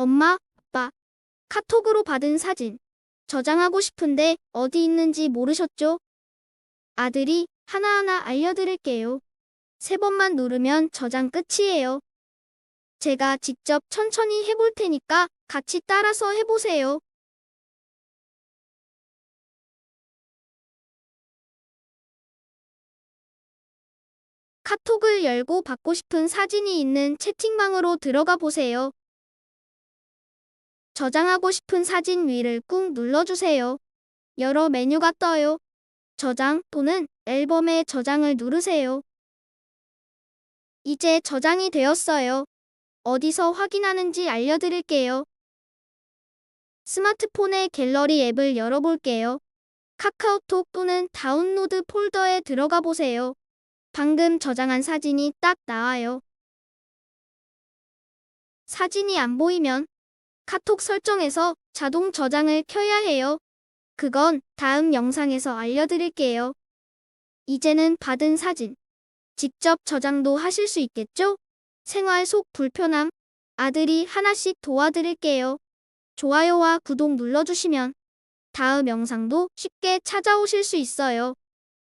엄마, 아빠. 카톡으로 받은 사진. 저장하고 싶은데 어디 있는지 모르셨죠? 아들이 하나하나 알려드릴게요. 세 번만 누르면 저장 끝이에요. 제가 직접 천천히 해볼 테니까 같이 따라서 해보세요. 카톡을 열고 받고 싶은 사진이 있는 채팅방으로 들어가 보세요. 저장하고 싶은 사진 위를 꾹 눌러주세요. 여러 메뉴가 떠요. 저장 또는 앨범에 저장을 누르세요. 이제 저장이 되었어요. 어디서 확인하는지 알려드릴게요. 스마트폰의 갤러리 앱을 열어볼게요. 카카오톡 또는 다운로드 폴더에 들어가 보세요. 방금 저장한 사진이 딱 나와요. 사진이 안 보이면 카톡 설정에서 자동 저장을 켜야 해요. 그건 다음 영상에서 알려드릴게요. 이제는 받은 사진. 직접 저장도 하실 수 있겠죠? 생활 속 불편함. 아들이 하나씩 도와드릴게요. 좋아요와 구독 눌러주시면 다음 영상도 쉽게 찾아오실 수 있어요.